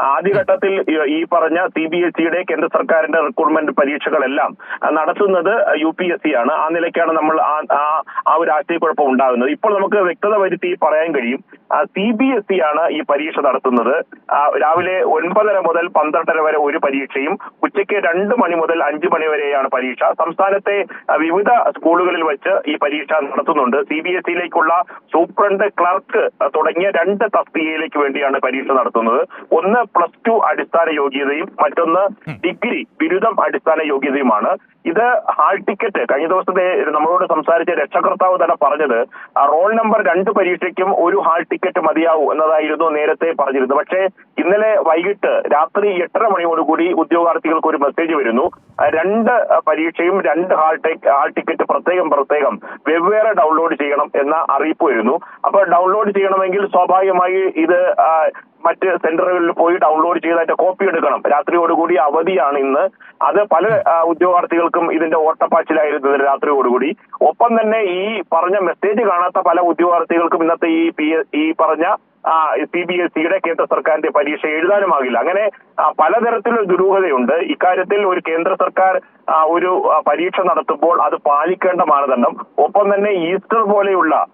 ആദ്യഘട്ടത്തിൽ ഈ- പറഞ്ഞ സി ബി എസ് ഇയുടെ കേന്ദ്ര സർക്കാരിന്റെ റിക്രൂട്ട്മെന്റ് പരീക്ഷകളെല്ലാം നടത്തുന്നത് യു പി എസ് സി ആണ് ആ നിലയ്ക്കാണ് നമ്മൾ ആ- ഒരു ആശയക്കുഴപ്പം ഉണ്ടാകുന്നത്. ഇപ്പോൾ നമുക്ക് വ്യക്തത വരുത്തി പറയാൻ കഴിയും. സി ബി എസ് ഇ ആണ് ഈ പരീക്ഷ നടത്തുന്നത്. രാവിലെ ഒൻപതര മുതൽ പന്ത്രണ്ടര വരെ ഒരു പരീക്ഷയും ഉച്ചയ്ക്ക് രണ്ട് മണി മുതൽ അഞ്ച് മണി വരെയാണ് പരീക്ഷ. സംസ്ഥാനത്തെ വിവിധ സ്കൂളുകളിൽ വെച്ച് ഈ പരീക്ഷ നടത്തുന്നുണ്ട്. സി ബി എസ് ഇയിലേക്കുള്ള സൂപ്രണ്ട് ക്ലർക്ക് തുടങ്ങിയ രണ്ട് തസ്തികയിലേക്ക് വേണ്ടിയാണ് പരീക്ഷ നടത്തുന്നത്. ഒന്ന് പ്ലസ് ടു അടിസ്ഥാന യോഗ്യതയും മറ്റൊന്ന് ഡിഗ്രി ബിരുദം അടിസ്ഥാന യോഗ്യതയുമാണ്. ഇത് ഹാൾ ടിക്കറ്റ് കഴിഞ്ഞ ദിവസത്തെ നമ്മളോട് സംസാരിച്ച രക്ഷകർത്താവ് തന്നെ പറഞ്ഞത് റോൾ നമ്പർ രണ്ട് പരീക്ഷയ്ക്കും ഒരു ഹാൾ ടിക്കറ്റ് മതിയാവൂ എന്നതായിരുന്നു നേരത്തെ പറഞ്ഞിരുന്നത്. പക്ഷേ ഇന്നലെ വൈകിട്ട് രാത്രി എട്ടര മണിയോടുകൂടി ഉദ്യോഗാർത്ഥികൾക്ക് ഒരു മെസ്സേജ് വരുന്നു. രണ്ട് പരീക്ഷയും രണ്ട് ഹാൾ ഹാൾ ടിക്കറ്റ് പ്രത്യേകം പ്രത്യേകം വെവ്വേറെ ഡൗൺലോഡ് ചെയ്യണം എന്ന അറിയിപ്പ് വരുന്നു. അപ്പോൾ ഡൗൺലോഡ് ചെയ്യണമെങ്കിൽ സ്വാഭാവികമായി ഇത് മറ്റ് സെന്ററുകളിൽ പോയി ഡൗൺലോഡ് ചെയ്ത് അതിന്റെ കോപ്പി എടുക്കണം. രാത്രിയോടുകൂടി അവധിയാണ് ഇന്ന്. അത് പല ഉദ്യോഗാർത്ഥികൾക്കും ഇതിന്റെ ഓട്ടപ്പാച്ചിലായിരുന്നു ഇതിന് രാത്രിയോടുകൂടി. ഒപ്പം തന്നെ ഈ പറഞ്ഞ മെസ്സേജ് കാണാത്ത പല ഉദ്യോഗാർത്ഥികൾക്കും ഇന്നത്തെ ഈ പി ഈ പറഞ്ഞ സി ബി എസ് സിയുടെ കേന്ദ്ര സർക്കാരിന്റെ പരീക്ഷ എഴുതാനുമാകില്ല. അങ്ങനെ ആ, പലതരത്തിലുള്ള ദുരൂഹതയുണ്ട്. ഇക്കാര്യത്തിൽ ഒരു കേന്ദ്ര സർക്കാർ ഒരു പരീക്ഷ നടത്തുമ്പോൾ അത് പാലിക്കേണ്ട മാനദണ്ഡം. ഒപ്പം തന്നെ ഈസ്റ്റർ പോലെയുള്ള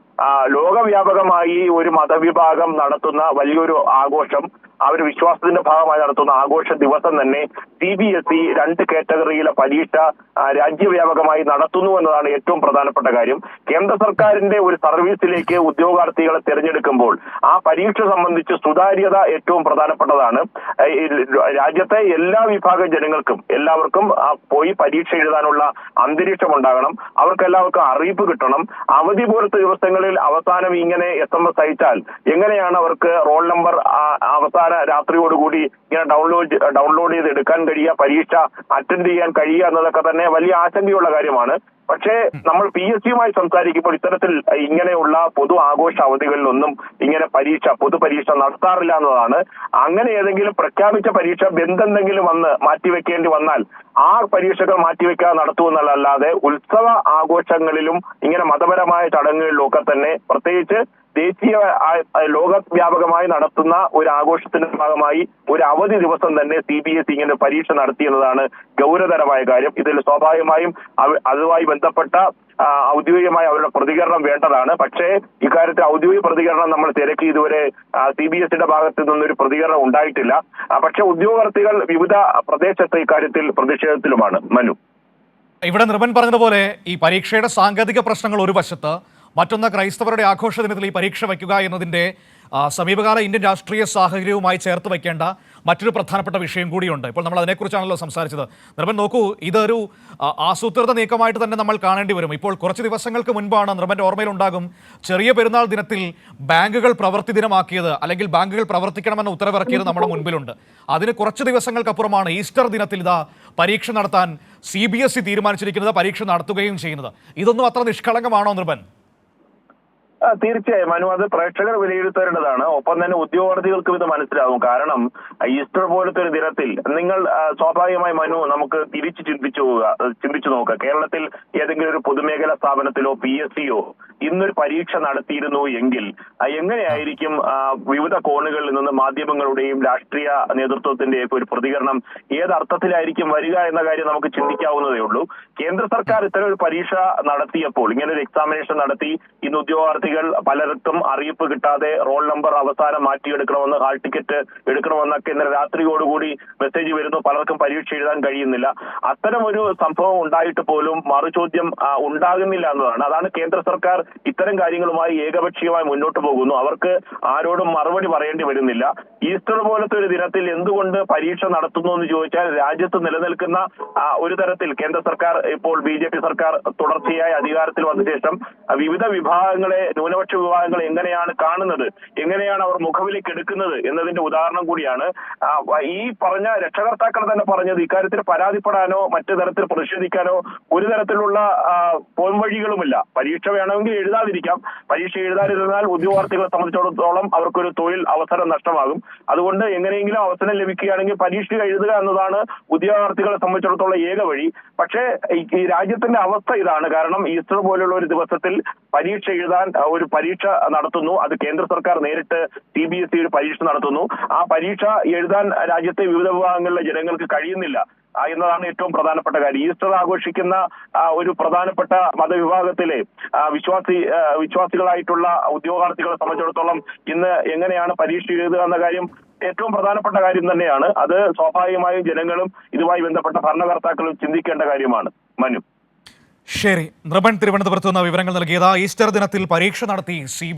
ലോകവ്യാപകമായി ഒരു മതവിഭാഗം നടത്തുന്ന വലിയൊരു ആഘോഷം അവർ വിശ്വാസത്തിന്റെ ഭാഗമായി നടത്തുന്ന ആഘോഷ ദിവസം തന്നെ സി ബി എസ് ഇ രണ്ട് കാറ്റഗറിയിലെ പരീക്ഷ രാജ്യവ്യാപകമായി നടത്തുന്നു എന്നതാണ് ഏറ്റവും പ്രധാനപ്പെട്ട കാര്യം. കേന്ദ്ര സർക്കാരിന്റെ ഒരു സർവീസിലേക്ക് ഉദ്യോഗാർത്ഥികളെ തിരഞ്ഞെടുക്കുമ്പോൾ ആ പരീക്ഷ സംബന്ധിച്ച് സുതാര്യത ഏറ്റവും പ്രധാനപ്പെട്ടതാണ്. രാജ്യത്തെ എല്ലാ വിഭാഗം ജനങ്ങൾക്കും എല്ലാവർക്കും പോയി പരീക്ഷ എഴുതാനുള്ള അന്തരീക്ഷം ഉണ്ടാകണം. അവർക്ക് എല്ലാവർക്കും അറിയിപ്പ് കിട്ടണം. അവധി പോലത്തെ ദിവസങ്ങളിൽ അവസാനം ഇങ്ങനെ എസ് എം എസ് അയച്ചാൽ എങ്ങനെയാണ് അവർക്ക് റോൾ നമ്പർ അവസാന രാത്രിയോടുകൂടി ഇങ്ങനെ ഡൗൺലോഡ് ഡൗൺലോഡ് ചെയ്ത് എടുക്കാൻ കഴിയുക പരീക്ഷ അറ്റൻഡ് ചെയ്യാൻ കഴിയുക എന്നതൊക്കെ തന്നെ വലിയ ആശങ്കയുള്ള കാര്യമാണ്. പക്ഷേ നമ്മൾ പി എസ് സിയുമായി സംസാരിക്കുമ്പോൾ ഇത്തരത്തിൽ ഇങ്ങനെയുള്ള പൊതു ആഘോഷ അവധികളിലൊന്നും ഇങ്ങനെ പരീക്ഷ പൊതു പരീക്ഷ നടത്താറില്ല എന്നതാണ്. അങ്ങനെ ഏതെങ്കിലും പ്രഖ്യാപിച്ച പരീക്ഷ ബന്ധെന്തെങ്കിലും വന്ന് മാറ്റിവെക്കേണ്ടി വന്നാൽ ആ പരീക്ഷകൾ മാറ്റിവെക്കാതെ നടത്തുമെന്നല്ലാതെ ഉത്സവ ആഘോഷങ്ങളിലും ഇങ്ങനെ മതപരമായ ചടങ്ങുകളിലും ഒക്കെ തന്നെ പ്രത്യേകിച്ച് ദേശീയ ലോക വ്യാപകമായി നടത്തുന്ന ഒരു ആഘോഷത്തിന്റെ ഭാഗമായി ഒരു അവധി ദിവസം തന്നെ സി ബി എസ് ഇങ്ങനെ പരീക്ഷ നടത്തി എന്നതാണ് ഗൗരവതരമായ കാര്യം. ഇതിൽ സ്വാഭാവികമായും അതുമായി ബന്ധപ്പെട്ട ഔദ്യോഗികമായി അവരുടെ പ്രതികരണം വേണ്ടതാണ്. പക്ഷേ ഇക്കാര്യത്തിൽ ഔദ്യോഗിക പ്രതികരണം നമ്മൾ തിരക്കി ഇതുവരെ സി ബി എസിന്റെ ഭാഗത്ത് നിന്നൊരു പ്രതികരണം ഉണ്ടായിട്ടില്ല. പക്ഷേ ഉദ്യോഗാർത്ഥികൾ വിവിധ പ്രദേശത്ത് ഇക്കാര്യത്തിൽ പ്രതിഷേധത്തിലുമാണ്. മനു. ഇവിടെ നിർമ്മൻ പറഞ്ഞതുപോലെ ഈ പരീക്ഷയുടെ സാങ്കേതിക പ്രശ്നങ്ങൾ ഒരു വശത്ത് മറ്റൊന്ന് ക്രൈസ്തവരുടെ ആഘോഷ ദിനത്തിൽ ഈ പരീക്ഷ വയ്ക്കുക എന്നതിന്റെ സമീപകാല ഇന്ത്യൻ രാഷ്ട്രീയ സാഹചര്യവുമായി ചേർത്ത് വയ്ക്കേണ്ട മറ്റൊരു പ്രധാനപ്പെട്ട വിഷയം കൂടിയുണ്ട്. ഇപ്പോൾ നമ്മൾ അതിനെക്കുറിച്ചാണല്ലോ സംസാരിച്ചത്. നിർമ്മൻ നോക്കൂ ഇതൊരു ആസൂത്രിത നീക്കമായിട്ട് തന്നെ നമ്മൾ കാണേണ്ടി വരും. ഇപ്പോൾ കുറച്ച് ദിവസങ്ങൾക്ക് മുൻപാണ് നിർമ്മന്റെ ഓർമ്മയിലുണ്ടാകും ചെറിയ പെരുന്നാൾ ദിനത്തിൽ ബാങ്കുകൾ പ്രവൃത്തി ദിനമാക്കിയത് അല്ലെങ്കിൽ ബാങ്കുകൾ പ്രവർത്തിക്കണമെന്ന ഉത്തരവിറക്കിയത് നമ്മുടെ മുൻപിലുണ്ട്. അതിന് കുറച്ച് ദിവസങ്ങൾക്കപ്പുറമാണ് ഈസ്റ്റർ ദിനത്തിൽ ഇതാ പരീക്ഷ നടത്താൻ സി തീരുമാനിച്ചിരിക്കുന്നത് പരീക്ഷ നടത്തുകയും ചെയ്യുന്നത്. ഇതൊന്നും അത്ര നിഷ്കളങ്കമാണോ ആ, തീർച്ചയായും. മനു അത് പ്രേക്ഷകർ വിലയിരുത്തേണ്ടതാണ്. ഒപ്പം തന്നെ ഉദ്യോഗാർത്ഥികൾക്കും ഇത് മനസ്സിലാവും കാരണം ഈസ്റ്റർ പോലത്തെ ഒരു ദിനത്തിൽ നിങ്ങൾ സ്വാഭാവികമായി മനു നമുക്ക് തിരിച്ചു ചിന്തിച്ചു ചിന്തിച്ചു നോക്കുക. കേരളത്തിൽ ഏതെങ്കിലും ഒരു പൊതുമേഖലാ സ്ഥാപനത്തിലോ പി എസ് സിയോ ഇന്നൊരു പരീക്ഷ നടത്തിയിരുന്നു എങ്കിൽ എങ്ങനെയായിരിക്കും വിവിധ കോണുകളിൽ നിന്ന് മാധ്യമങ്ങളുടെയും രാഷ്ട്രീയ നേതൃത്വത്തിന്റെ ഒക്കെ ഒരു പ്രതികരണം ഏത് അർത്ഥത്തിലായിരിക്കും വരിക എന്ന കാര്യം നമുക്ക് ചിന്തിക്കാവുന്നതേ ഉള്ളൂ. കേന്ദ്ര സർക്കാർ ഇത്തരം ഒരു പരീക്ഷ നടത്തിയപ്പോൾ ഇങ്ങനെ ഒരു എക്സാമിനേഷൻ നടത്തി ഇന്ന് ഉദ്യോഗാർത്ഥികൾ പലർക്കും അറിയിപ്പ് കിട്ടാതെ റോൾ നമ്പർ അവസാനം മാറ്റിയെടുക്കണമെന്ന് ഹാൾ ടിക്കറ്റ് എടുക്കണമെന്നൊക്കെ ഇന്നലെ രാത്രിയോടുകൂടി മെസ്സേജ് വരുന്നു. പലർക്കും പരീക്ഷ എഴുതാൻ കഴിയുന്നില്ല. അത്തരം ഒരു സംഭവം ഉണ്ടായിട്ട് പോലും മറുചോദ്യം ഉണ്ടാകുന്നില്ല എന്നതാണ്. അതാണ് കേന്ദ്ര സർക്കാർ ഇത്തരം കാര്യങ്ങളുമായി ഏകപക്ഷീയമായി മുന്നോട്ട് പോകുന്നു. അവർക്ക് ആരോടും മറുപടി പറയേണ്ടി വരുന്നില്ല. ഈസ്റ്റർ പോലത്തെ ഒരു ദിനത്തിൽ എന്തുകൊണ്ട് പരീക്ഷ നടത്തുന്നു എന്ന് ചോദിച്ചാൽ രാജ്യത്ത് നിലനിൽക്കുന്ന ഒരു തരത്തിൽ കേന്ദ്ര സർക്കാർ ഇപ്പോൾ ബി സർക്കാർ തുടർച്ചയായി അധികാരത്തിൽ വന്ന ശേഷം വിവിധ വിഭാഗങ്ങളെ ന്യൂനപക്ഷ വിഭാഗങ്ങൾ എങ്ങനെയാണ് കാണുന്നത്? എങ്ങനെയാണ് അവർ മുഖവിലേക്ക് എടുക്കുന്നത് എന്നതിന്റെ ഉദാഹരണം കൂടിയാണ്. ഈ പറഞ്ഞ രക്ഷകർത്താക്കൾ തന്നെ പറഞ്ഞത് ഇക്കാര്യത്തിൽ പരാതിപ്പെടാനോ മറ്റു തരത്തിൽ പ്രതിഷേധിക്കാനോ ഒരു തരത്തിലുള്ള പോംവഴികളുമില്ല പരീക്ഷ വേണമെങ്കിൽ എഴുതാതിരിക്കാം. പരീക്ഷ എഴുതാതിരുന്നാൽ ഉദ്യോഗാർത്ഥികളെ സംബന്ധിച്ചിടത്തോളം അവർക്കൊരു തൊഴിൽ അവസരം നഷ്ടമാകും. അതുകൊണ്ട് എങ്ങനെയെങ്കിലും അവസരം ലഭിക്കുകയാണെങ്കിൽ പരീക്ഷ എഴുതുക എന്നതാണ് ഉദ്യോഗാർത്ഥികളെ സംബന്ധിച്ചിടത്തോളം ഏക വഴി. പക്ഷേ ഈ- രാജ്യത്തിന്റെ അവസ്ഥ ഇതാണ്. കാരണം ഈസ്റ്റർ പോലുള്ള ഒരു ദിവസത്തിൽ പരീക്ഷ എഴുതാൻ ഒരു പരീക്ഷ നടത്തുന്നു. അത് കേന്ദ്ര സർക്കാർ നേരിട്ട് സി ബി എസ് ഇ ഒരു പരീക്ഷ നടത്തുന്നു. ആ പരീക്ഷ എഴുതാൻ രാജ്യത്തെ വിവിധ വിഭാഗങ്ങളിലെ ജനങ്ങൾക്ക് കഴിയുന്നില്ല. എന്നതാണ് ഏറ്റവും പ്രധാനപ്പെട്ട കാര്യം. ഈസ്റ്റർ ആഘോഷിക്കുന്ന ഒരു പ്രധാനപ്പെട്ട മതവിഭാഗത്തിലെ വിശ്വാസി വിശ്വാസികളായിട്ടുള്ള ഉദ്യോഗാർത്ഥികളെ സംബന്ധിച്ചിടത്തോളം ഇന്ന് എങ്ങനെയാണ് പരീക്ഷ എഴുതുക എന്ന കാര്യം ഏറ്റവും പ്രധാനപ്പെട്ട കാര്യം തന്നെയാണ്. അത് സ്വാഭാവികമായും ജനങ്ങളും ഇതുമായി ബന്ധപ്പെട്ട ഭരണകർത്താക്കളും ചിന്തിക്കേണ്ട കാര്യമാണ്. മനു. ശരി. നൃപൻ തിരുവനന്തപുരത്ത് നിന്ന് വിവരങ്ങൾ നൽകിയത് ഈസ്റ്റർ ദിനത്തിൽ പരീക്ഷ നടത്തി സി